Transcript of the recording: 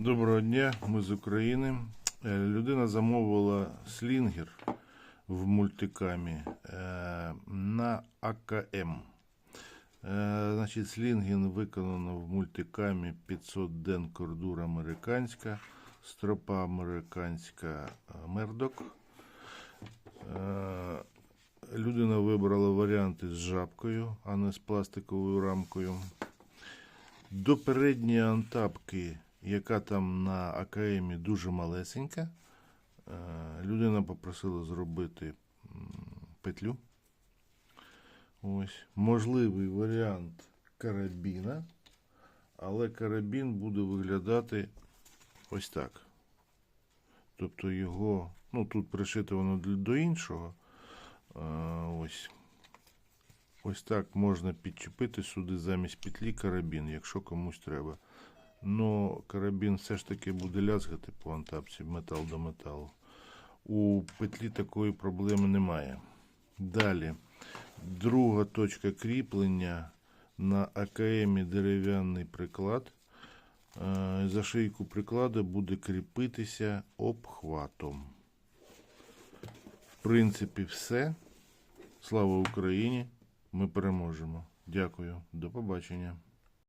Доброго дня, ми з України. Е, Людина замовила слінгер в мультикамі е, на АКМ. Е, Значить, слінгін виконано в мультикамі 500 ден кордур американська, стропа американська мердок. Людина вибрала варіанти з жабкою, а не з пластиковою рамкою. До передньої антапки, яка там на АКМі дуже малесенька, е, людина попросила зробити петлю. Ось. Можливий варіант карабіна, але карабін буде виглядати ось так. Тобто його, ну тут пришито воно до іншого. Е, Ось. Ось так можна підчепити сюди замість петлі карабін, якщо комусь треба. Ну, карабін все ж таки буде лязгати по антапці метал до металу. У петлі такої проблеми немає. Далі. Друга точка кріплення на АКМі дерев'яний приклад. Е, За шийку приклада буде кріпитися обхватом. В принципі, все. Слава Україні! Ми переможемо. Дякую. До побачення.